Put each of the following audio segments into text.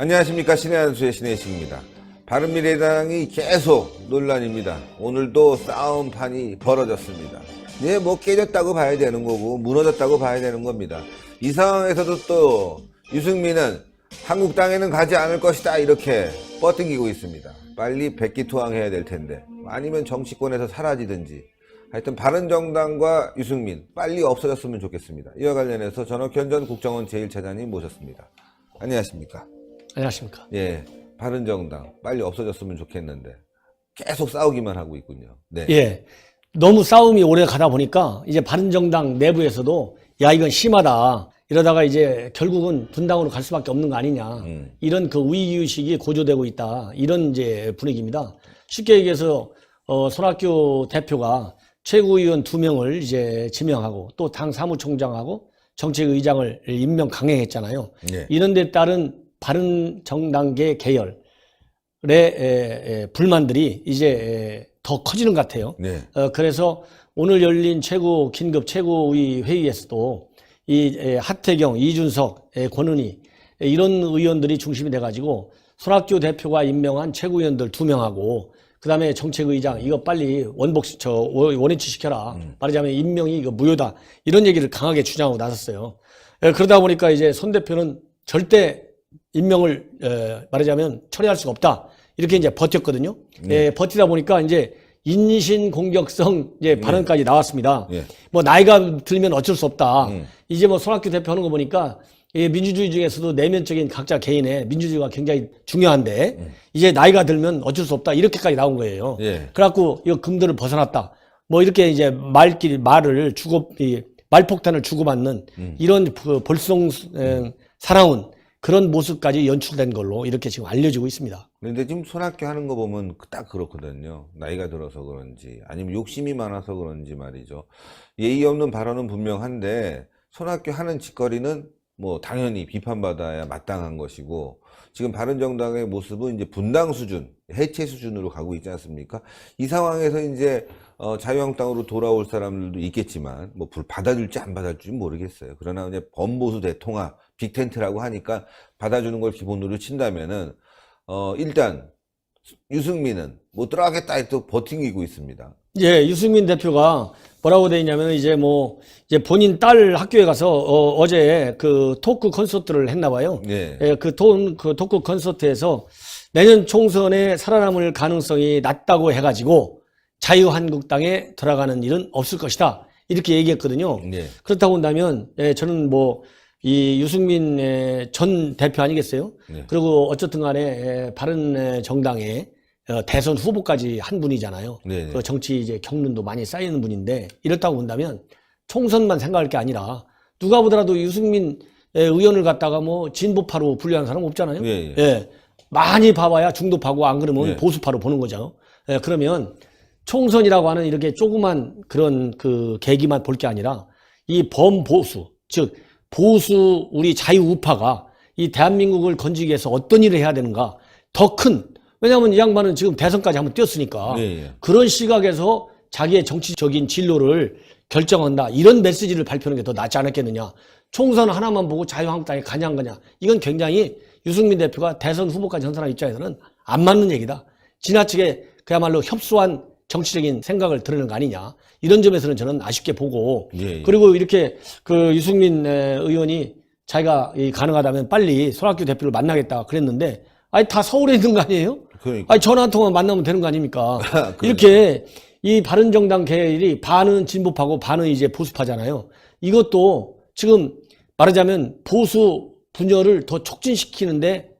안녕하십니까 신의 한수의 신혜식입니다. 바른미래당이 계속 논란입니다. 오늘도 싸움판이 벌어졌습니다. 네, 뭐 깨졌다고 봐야 되는 거고 무너졌다고 봐야 되는 겁니다. 이 상황에서도 또 유승민은 한국당에는 가지 않을 것이다 이렇게 뻗ting기고 있습니다. 빨리 백기투항해야 될 텐데 아니면 정치권에서 사라지든지 하여튼 바른정당과 유승민 빨리 없어졌으면 좋겠습니다. 이와 관련해서 전학현 전 국정원 제1차장님 모셨습니다. 안녕하십니까? 안녕하십니까. 예, 바른정당 빨리 없어졌으면 좋겠는데 계속 싸우기만 하고 있군요. 네. 예. 너무 싸움이 오래 가다 보니까 이제 바른정당 내부에서도 야, 이건 심하다. 이러다가 이제 결국은 분당으로 갈 수밖에 없는 거 아니냐. 음. 이런 그 위기의식이 고조되고 있다. 이런 이제 분위기입니다. 쉽게 얘기해서, 어, 손학규 대표가 최고위원 두 명을 이제 지명하고 또 당 사무총장하고 정책의장을 임명 강행했잖아요. 예. 이런 데 따른 바른 정당계 계열의 불만들이 이제 에, 더 커지는 것 같아요. 네. 어, 그래서 오늘 열린 최고 긴급 최고위 회의에서도 이 에, 하태경, 이준석, 에, 권은희 에, 이런 의원들이 중심이 돼가지고 손학규 대표가 임명한 최고위원들 두 명하고 그다음에 정책의장 이거 빨리 원복 저 원위치 시켜라 말하자면 임명이 이거 무효다 이런 얘기를 강하게 주장하고 나섰어요. 에, 그러다 보니까 이제 손 대표는 절대 임명을 에, 말하자면 처리할 수가 없다 이렇게 이제 버텼거든요. 예, 버티다 보니까 이제 인신 공격성 이제 발언까지 나왔습니다. 예. 뭐 나이가 들면 어쩔 수 없다. 음. 이제 뭐 손학규 대표 하는 거 보니까 이 민주주의 중에서도 내면적인 각자 개인의 민주주의가 굉장히 중요한데 이제 나이가 들면 어쩔 수 없다 이렇게까지 나온 거예요. 예. 그래갖고 이거 금도를 벗어났다. 뭐 이렇게 이제 말길 말을 주고 이 말폭탄을 주고받는 이런 그 볼성 에, 사나운 그런 모습까지 연출된 걸로 이렇게 지금 알려지고 있습니다. 그런데 지금 손학규 하는 거 보면 딱 그렇거든요. 나이가 들어서 그런지 아니면 욕심이 많아서 그런지 말이죠. 예의 없는 발언은 분명한데 손학규 하는 짓거리는 뭐 당연히 비판받아야 마땅한 것이고 지금 바른정당의 모습은 이제 분당 수준, 해체 수준으로 가고 있지 않습니까? 이 상황에서 이제 어, 자유한국당으로 돌아올 사람들도 있겠지만 뭐불 받아줄지 안 받아줄지 모르겠어요. 그러나 이제 범보수 대통합, 빅텐트라고 하니까 받아주는 걸 기본으로 친다면은 어, 일단 유승민은 못 들어가겠다 또 버팅기고 있습니다. 예, 유승민 대표가 뭐라고 돼 있냐면 이제 뭐 이제 본인 딸 학교에 가서 어, 어제 그 토크 콘서트를 했나 봐요. 네. 예, 그, 톤, 그 토크 콘서트에서 내년 총선에 살아남을 가능성이 낮다고 해 가지고 자유한국당에 들어가는 일은 없을 것이다. 이렇게 얘기했거든요. 네. 그렇다고 한다면 예, 저는 뭐 이 유승민 예, 전 대표 아니겠어요? 네. 그리고 어쨌든 간에 예, 바른 예, 정당의 어, 대선 후보까지 한 분이잖아요. 네, 네. 그 정치 이제 경륜도 많이 쌓이는 분인데 이렇다고 본다면 총선만 생각할 게 아니라 누가 보더라도 유승민 예, 의원을 갖다가 뭐 진보파로 분류하는 사람 없잖아요. 예, 예. 예. 많이 봐봐야 중도파고 안 그러면 예. 보수파로 보는 거죠. 예, 그러면 총선이라고 하는 이렇게 조그만 그런 그 계기만 볼 게 아니라 이 범보수, 즉 보수 우리 자유우파가 이 대한민국을 건지기 위해서 어떤 일을 해야 되는가 더 큰 왜냐하면 이 양반은 지금 대선까지 한번 뛰었으니까 예, 예. 그런 시각에서 자기의 정치적인 진로를 결정한다. 이런 메시지를 발표하는 게 더 낫지 않았겠느냐. 총선 하나만 보고 자유한국당에 가냐 안 가냐. 이건 굉장히 유승민 대표가 대선 후보까지 한 사람 입장에서는 안 맞는 얘기다. 지나치게 그야말로 협소한 정치적인 생각을 드러낸 거 아니냐 이런 점에서는 저는 아쉽게 보고 예, 예. 그리고 이렇게 그 유승민 에, 의원이 자기가 이 가능하다면 빨리 손학규 대표를 만나겠다 그랬는데 아니 다 서울에 있는 거 아니에요? 그러니까. 아니 전화 한 통만 만나면 되는 거 아닙니까? 그러네. 이렇게 이 바른정당 계열이 반은 진보파고 반은 이제 보수파잖아요. 이것도 지금 말하자면 보수 분열을 더 촉진시키는데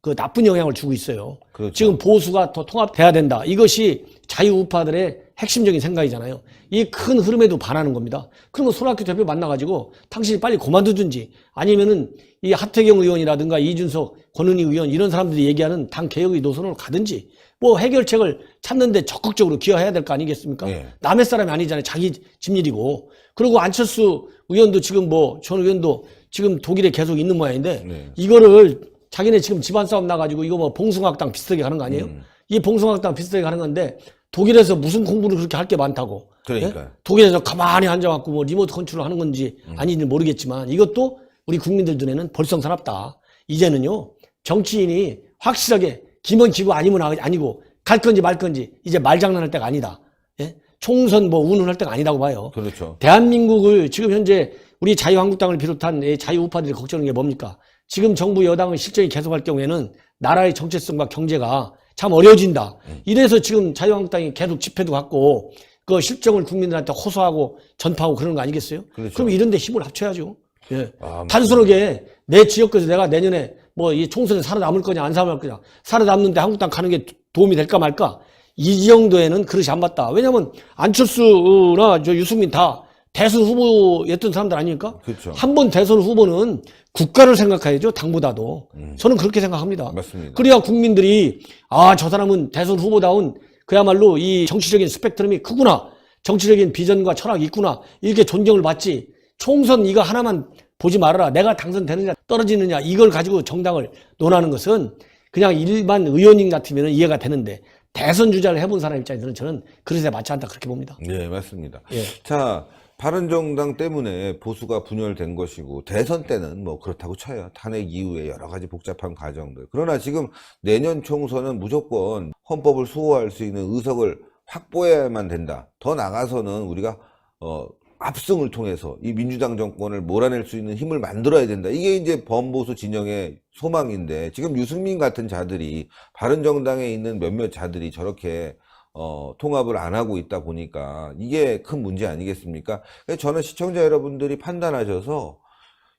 그 나쁜 영향을 주고 있어요. 그렇죠. 지금 보수가 더 통합돼야 된다. 이것이 자유우파들의 핵심적인 생각이잖아요. 이 큰 흐름에도 반하는 겁니다. 그러면 손학규 대표 만나가지고 당신이 빨리 그만두든지 아니면은 이 하태경 의원이라든가 이준석, 권은희 의원 이런 사람들이 얘기하는 당 개혁의 노선으로 가든지 뭐 해결책을 찾는데 적극적으로 기여해야 될 거 아니겠습니까? 예. 남의 사람이 아니잖아요. 자기 집일이고. 그리고 안철수 의원도 지금 뭐 전 의원도 지금 독일에 계속 있는 모양인데 네. 이거를 자기네 지금 집안 싸움 나가지고 이거 뭐 봉숭아학당 비슷하게 가는 거 아니에요? 음. 이 봉숭아학당 비슷하게 가는 건데 독일에서 무슨 공부를 그렇게 할 게 많다고. 그러니까요. 예? 독일에서 가만히 앉아갖고 뭐 리모트 컨트롤 하는 건지 음. 아닌지 모르겠지만 이것도 우리 국민들 눈에는 벌성사납다. 이제는요 정치인이 확실하게 김원 지고 아니면 아- 아니고 갈 건지 말 건지 이제 말장난할 때가 아니다. 예? 총선 뭐 운운할 때가 아니라고 봐요. 그렇죠. 대한민국을 지금 현재 우리 자유한국당을 비롯한 이 자유우파들이 걱정하는 게 뭡니까? 지금 정부 여당의 실정이 계속할 경우에는 나라의 정체성과 경제가 참 어려워진다. 이래서 지금 자유한국당이 계속 집회도 갖고 그 실정을 국민들한테 호소하고 전파하고 그러는 거 아니겠어요? 그렇죠. 럼 이런 데 힘을 합쳐야죠. 예. 아, 단순하게 내 지역에서 내가 내년에 뭐 이 총선에 살아남을 거냐 안 살아남을 거냐 살아남는데 한국당 가는 게 도움이 될까 말까 이 정도에는 그릇이 안 맞다. 왜냐하면 안철수나 저 유승민 다 대선 후보였던 사람들 아닙니까? 그렇죠. 한 번 대선 후보는 국가를 생각해야죠. 당보다도. 저는 그렇게 생각합니다. 음. 맞습니다. 그래야 국민들이 아 저 사람은 대선 후보다운 그야말로 이 정치적인 스펙트럼이 크구나. 정치적인 비전과 철학이 있구나. 이렇게 존경을 받지. 총선 이거 하나만 보지 말아라. 내가 당선되느냐 떨어지느냐 이걸 가지고 정당을 논하는 것은 그냥 일반 의원님 같으면 이해가 되는데 대선 주자를 해본 사람 입장에서는 저는 그릇에 맞지 않다 그렇게 봅니다. 예, 맞습니다. 예. 자, 바른정당 때문에 보수가 분열된 것이고 대선 때는 뭐 그렇다고 쳐요. 탄핵 이후에 여러 가지 복잡한 과정들. 그러나 지금 내년 총선은 무조건 헌법을 수호할 수 있는 의석을 확보해야만 된다. 더 나가서는 우리가 어 압승을 통해서 이 민주당 정권을 몰아낼 수 있는 힘을 만들어야 된다. 이게 이제 범보수 진영의 소망인데 지금 유승민 같은 자들이 바른정당에 있는 몇몇 자들이 저렇게 어, 통합을 안 하고 있다 보니까 이게 큰 문제 아니겠습니까? 저는 시청자 여러분들이 판단하셔서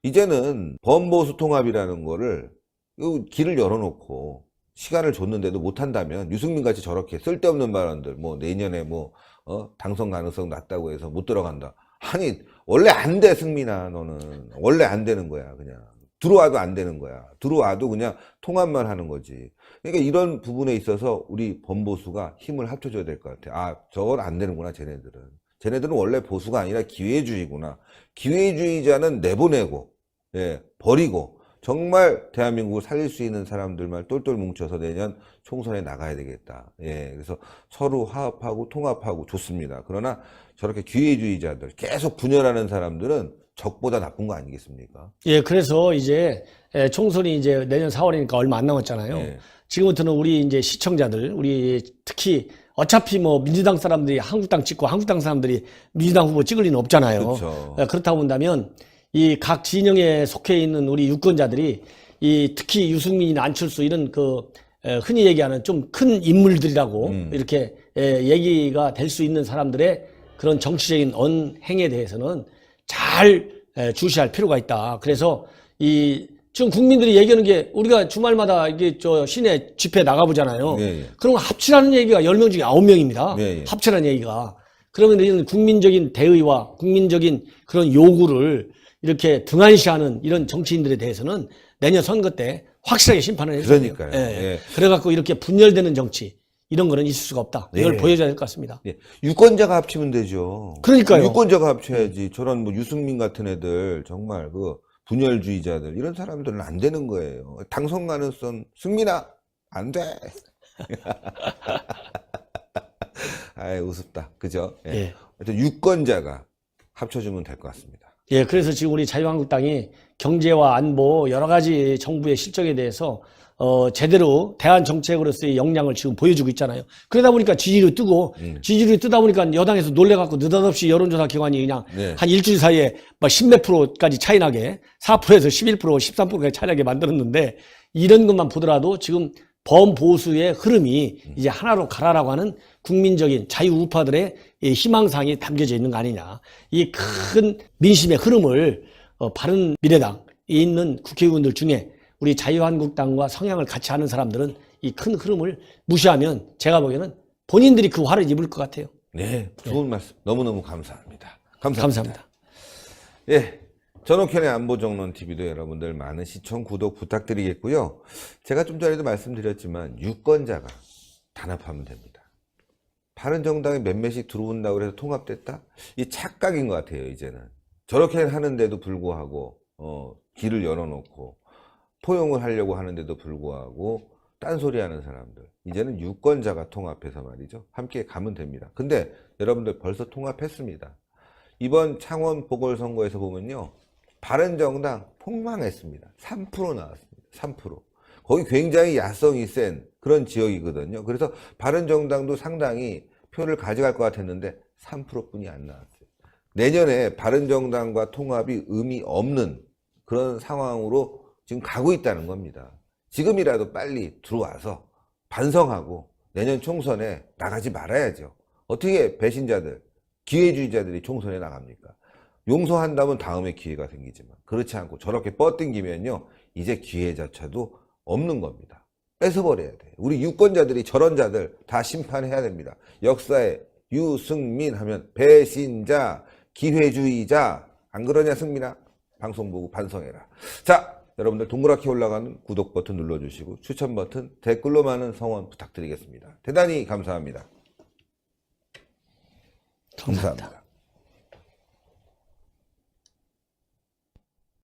이제는 범보수 통합이라는 거를 그 길을 열어놓고 시간을 줬는데도 못한다면 유승민 같이 저렇게 쓸데없는 발언들 뭐 내년에 뭐 어, 당선 가능성 낮다고 해서 못 들어간다. 아니 원래 안 돼 승민아 너는 원래 안 되는 거야 그냥 들어와도 안 되는 거야 들어와도 그냥 통합만 하는 거지. 그러니까 이런 부분에 있어서 우리 범보수가 힘을 합쳐줘야 될 것 같아. 아, 저건 안 되는구나, 쟤네들은. 쟤네들은 원래 보수가 아니라 기회주의구나. 기회주의자는 내보내고, 예, 버리고, 정말 대한민국을 살릴 수 있는 사람들만 똘똘 뭉쳐서 내년 총선에 나가야 되겠다. 예, 그래서 서로 화합하고 통합하고 좋습니다. 그러나 저렇게 기회주의자들, 계속 분열하는 사람들은 적보다 나쁜 거 아니겠습니까? 예, 그래서 이제 예, 총선이 이제 내년 4월이니까 얼마 안 남았잖아요. 예. 지금부터는 우리 이제 시청자들, 우리 특히 어차피 뭐 민주당 사람들이 한국당 찍고 한국당 사람들이 민주당 후보 찍을 리는 없잖아요. 그렇죠. 예, 그렇다고 본다면 이 각 진영에 속해 있는 우리 유권자들이 이 특히 유승민이나 안철수 이런 그 에, 흔히 얘기하는 좀 큰 인물들이라고 음. 이렇게 에, 얘기가 될 수 있는 사람들의 그런 정치적인 언행에 대해서는 잘 에, 주시할 필요가 있다. 그래서 이 지금 국민들이 얘기하는 게 우리가 주말마다 이게 저 시내 집회 나가보잖아요. 예, 예. 그럼 합치라는 얘기가 10명 중에 9명입니다. 예, 예. 합치라는 얘기가. 그러면 이런 국민적인 대의와 국민적인 그런 요구를 이렇게 등한시하는 이런 정치인들에 대해서는 내년 선거 때 확실하게 심판을 해줘야 돼요. 그러니까요. 예. 그래갖고 이렇게 분열되는 정치 이런 거는 있을 수가 없다. 이걸 예. 보여줘야 될 것 같습니다. 예. 유권자가 합치면 되죠. 그러니까요. 유권자가 합쳐야지. 저런 뭐 유승민 같은 애들 정말 그 분열주의자들 이런 사람들은 안 되는 거예요. 당선 가능성 승민아 안 돼. 아이 우습다. 그죠? 예. 예. 하여튼 유권자가 합쳐주면 될 것 같습니다. 예, 그래서 지금 우리 자유한국당이 경제와 안보 여러 가지 정부의 실정에 대해서 어, 제대로 대한 정책으로서의 역량을 지금 보여주고 있잖아요. 그러다 보니까 지지율이 뜨고 음. 지지율이 뜨다 보니까 여당에서 놀래갖고 느닷없이 여론조사 기관이 그냥 네. 한 일주일 사이에 막 10몇 프로까지 차이 나게 4%에서 11% 13%까지 차이 나게 만들었는데 이런 것만 보더라도 지금 범보수의 흐름이 이제 하나로 가라라고 하는 국민적인 자유우파들의 이 희망사항이 담겨져 있는 거 아니냐. 이 큰 민심의 흐름을 어, 바른 미래당에 있는 국회의원들 중에 우리 자유한국당과 성향을 같이 하는 사람들은 이 큰 흐름을 무시하면 제가 보기에는 본인들이 그 화를 입을 것 같아요. 네, 좋은 말씀 너무너무 감사합니다. 감사합니다. 감사합니다. 예. 전옥현의 안보정론 TV도 여러분들 많은 시청, 구독 부탁드리겠고요. 제가 좀 전에도 말씀드렸지만 유권자가 단합하면 됩니다. 바른 정당에 몇몇이 들어온다고 해서 통합됐다? 이 착각인 것 같아요, 이제는. 저렇게 하는데도 불구하고, 어, 길을 열어놓고, 포용을 하려고 하는데도 불구하고, 딴소리 하는 사람들. 이제는 유권자가 통합해서 말이죠. 함께 가면 됩니다. 근데 여러분들 벌써 통합했습니다. 이번 창원 보궐선거에서 보면요. 바른정당 폭망했습니다. 3% 나왔습니다. 3%. 거기 굉장히 야성이 센 그런 지역이거든요. 그래서 바른정당도 상당히 표를 가져갈 것 같았는데 3%뿐이 안 나왔어요. 내년에 바른정당과 통합이 의미 없는 그런 상황으로 지금 가고 있다는 겁니다. 지금이라도 빨리 들어와서 반성하고 내년 총선에 나가지 말아야죠. 어떻게 배신자들, 기회주의자들이 총선에 나갑니까? 용서한다면 다음에 기회가 생기지만 그렇지 않고 저렇게 뻗땡기면요 이제 기회자차도 없는 겁니다. 뺏어버려야 돼요. 우리 유권자들이 저런 자들 다 심판해야 됩니다. 역사에 유승민 하면 배신자, 기회주의자 안 그러냐 승민아? 방송 보고 반성해라. 자 여러분들 동그랗게 올라가는 구독 버튼 눌러주시고 추천 버튼 댓글로 많은 성원 부탁드리겠습니다. 대단히 감사합니다. 감사합니다.